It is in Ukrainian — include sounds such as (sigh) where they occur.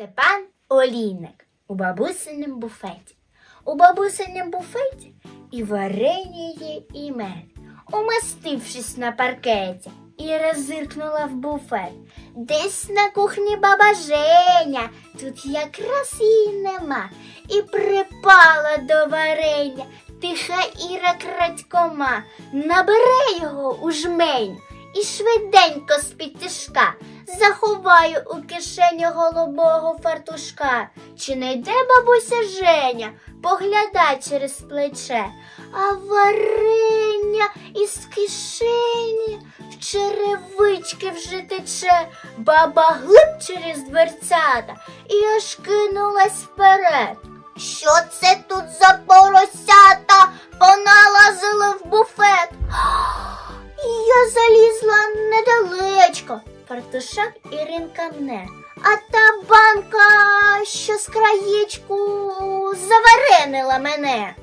Степан Олійник у бабусинім буфеті. У бабусинім буфеті і варення є, і мед. Умастившись на паркеті, Іра зиркнула в буфет. Десь на кухні баба Женя, тут якраз її нема. І припала до варення. Тиха Іра крадькома, набере його у жменю і швиденько з підтяжка заховаю у кишеню голубого фартушка. Чи не йде бабуся Женя, поглядай через плече, а варення із кишені в черевички вже тече. Баба глиб через дверцята і аж кинулась вперед. Що це тут за поросята поналазили в буфет? (gasps) І я залізла недалечко. Фартушак Іринка мне. А та банка, що з краєчку заваренила мене.